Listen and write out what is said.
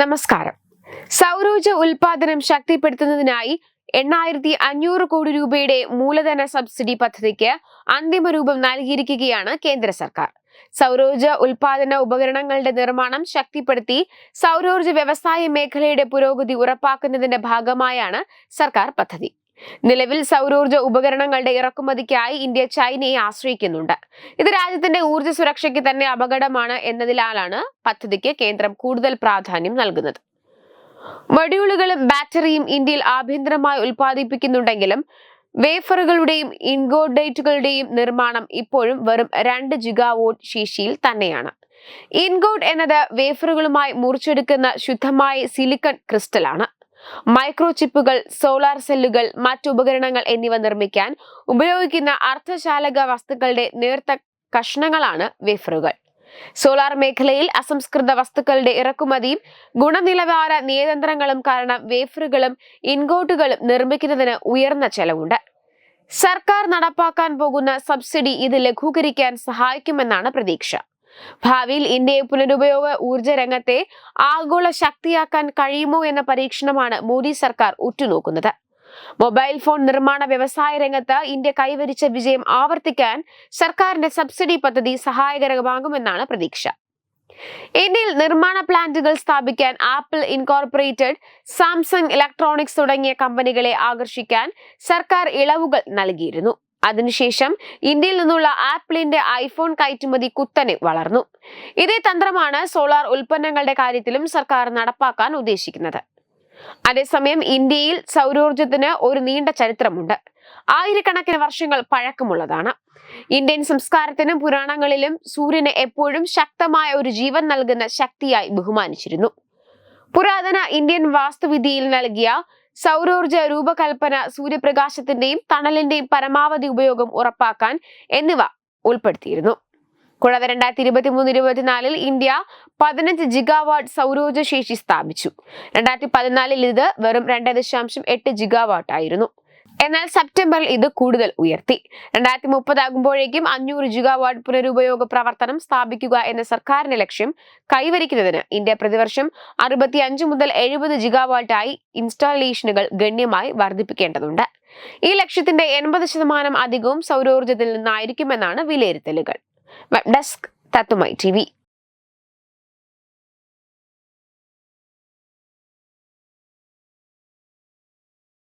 നമസ്കാരം. സൗരോർജ ഉൽപാദനം ശക്തിപ്പെടുത്തുന്നതിനായി എണ്ണായിരത്തി അഞ്ഞൂറ് കോടി രൂപയുടെ മൂലധന സബ്സിഡി പദ്ധതിക്ക് അന്തിമ രൂപം നൽകിയിരിക്കുകയാണ് കേന്ദ്ര സർക്കാർ. സൗരോർജ ഉൽപാദന ഉപകരണങ്ങളുടെ നിർമ്മാണം ശക്തിപ്പെടുത്തി സൗരോർജ വ്യവസായ മേഖലയുടെ പുരോഗതി ഉറപ്പാക്കുന്നതിന്റെ ഭാഗമായാണ് സർക്കാർ പദ്ധതി. നിലവിൽ സൗരോർജ ഉപകരണങ്ങളുടെ ഇറക്കുമതിക്കായി ഇന്ത്യ ചൈനയെ ആശ്രയിക്കുന്നുണ്ട്. ഇത് രാജ്യത്തിന്റെ ഊർജ സുരക്ഷയ്ക്ക് തന്നെ അപകടമാണ് എന്നതിനാലാണ് പദ്ധതിക്ക് കേന്ദ്രം കൂടുതൽ പ്രാധാന്യം നൽകുന്നത്. മൊഡ്യൂളുകളും ബാറ്ററിയും ഇന്ത്യയിൽ ആഭ്യന്തരമായി ഉൽപ്പാദിപ്പിക്കുന്നുണ്ടെങ്കിലും വേഫറുകളുടെയും ഇൻഗോഡേറ്റുകളുടെയും നിർമ്മാണം ഇപ്പോഴും വെറും രണ്ട് ജിഗാവോട്ട് ശേഷിയിൽ തന്നെയാണ്. ഇൻഗോഡ് എന്നത് വേഫറുകളുമായി മുറിച്ചെടുക്കുന്ന ശുദ്ധമായ സിലിക്കൺ ക്രിസ്റ്റലാണ്. മൈക്രോ ചിപ്പുകൾ സോളാർ സെല്ലുകൾ മറ്റു ഉപകരണങ്ങൾ എന്നിവ നിർമ്മിക്കാൻ ഉപയോഗിക്കുന്ന അർദ്ധചാലക വസ്തുക്കളുടെ നേർത്ത കഷ്ണങ്ങളാണ് വേഫറുകൾ. സോളാർ മേഖലയിൽ അസംസ്കൃത വസ്തുക്കളുടെ ഇറക്കുമതിയും ഗുണനിലവാര നിയന്ത്രണങ്ങളും കാരണം വേഫറുകളും ഇൻഗോട്ടുകളും നിർമ്മിക്കുന്നതിന് ഉയർന്ന ചെലവുണ്ട്. സർക്കാർ നടപ്പാക്കാൻ പോകുന്ന സബ്സിഡി ഇത് ലഘൂകരിക്കാൻ സഹായിക്കുമെന്നാണ് പ്രതീക്ഷ. ഭാവിയിൽ ഇന്ത്യയെ പുനരുപയോഗ ഊർജ രംഗത്തെ ആഗോള ശക്തിയാക്കാൻ കഴിയുമോ എന്ന പരീക്ഷണമാണ് മോദി സർക്കാർ ഉറ്റുനോക്കുന്നത്. മൊബൈൽ ഫോൺ നിർമ്മാണ വ്യവസായ രംഗത്ത് ഇന്ത്യ കൈവരിച്ച വിജയം ആവർത്തിക്കാൻ സർക്കാരിന്റെ സബ്സിഡി പദ്ധതി സഹായകരമാകുമെന്നാണ് പ്രതീക്ഷ. ഇന്ത്യയിൽ നിർമ്മാണ പ്ലാന്റുകൾ സ്ഥാപിക്കാൻ ആപ്പിൾ ഇൻകോർപ്പറേറ്റഡ് സാംസങ് ഇലക്ട്രോണിക്സ് തുടങ്ങിയ കമ്പനികളെ ആകർഷിക്കാൻ സർക്കാർ ഇളവുകൾ നൽകിയിരുന്നു. അതിനുശേഷം ഇന്ത്യയിൽ നിന്നുള്ള ആപ്പിളിന്റെ ഐഫോൺ കയറ്റുമതി കുത്തനെ വളർന്നു. ഇതേ തന്ത്രമാണ് സോളാർ ഉൽപ്പന്നങ്ങളുടെ കാര്യത്തിലും സർക്കാർ നടപ്പാക്കാൻ ഉദ്ദേശിക്കുന്നത്. അതേസമയം ഇന്ത്യയിൽ സൗരോർജത്തിന് ഒരു നീണ്ട ചരിത്രമുണ്ട്. ആയിരക്കണക്കിന് വർഷങ്ങൾ പഴക്കമുള്ളതാണ്. ഇന്ത്യൻ സംസ്കാരത്തിനും പുരാണങ്ങളിലും സൂര്യനെ എപ്പോഴും ശക്തമായ ഒരു ജീവൻ നൽകുന്ന ശക്തിയായി ബഹുമാനിച്ചിരുന്നു. പുരാതന ഇന്ത്യൻ വാസ്തുവിദ്യയിൽ നൽകിയ സൗരോർജ രൂപകൽപ്പന സൂര്യപ്രകാശത്തിന്റെയും തണലിന്റെയും പരമാവധി ഉപയോഗം ഉറപ്പാക്കാൻ എന്നിവ ഉൾപ്പെടുത്തിയിരുന്നു. കൂടാതെ രണ്ടായിരത്തി ഇരുപത്തി മൂന്ന് ഇരുപത്തിനാലിൽ ഇന്ത്യ പതിനഞ്ച് ജിഗാവാട്ട് സൗരോർജ ശേഷി സ്ഥാപിച്ചു. രണ്ടായിരത്തി പതിനാലിൽ ഇത് വെറും രണ്ട് ദശാംശം എട്ട് ജിഗാവാട്ട് ആയിരുന്നു. എന്നാൽ സെപ്റ്റംബറിൽ ഇത് കൂടുതൽ ഉയർത്തി. രണ്ടായിരത്തി മുപ്പതാകുമ്പോഴേക്കും അഞ്ഞൂറ് ജിഗാവാട്ട് പുനരുപയോഗ പ്രവർത്തനം സ്ഥാപിക്കുക എന്ന സർക്കാരിന്റെ ലക്ഷ്യം കൈവരിക്കുന്നതിന് ഇന്ത്യ പ്രതിവർഷം അറുപത്തി അഞ്ച് മുതൽ എഴുപത് ജിഗാവാട്ടായി ഇൻസ്റ്റാളേഷനുകൾ ഗണ്യമായി വർദ്ധിപ്പിക്കേണ്ടതുണ്ട്. ഈ ലക്ഷ്യത്തിന്റെ എൺപത് ശതമാനം അധികവും സൗരോർജത്തിൽ നിന്നായിരിക്കുമെന്നാണ് വിലയിരുത്തലുകൾ. Web desk തത്തുമായി T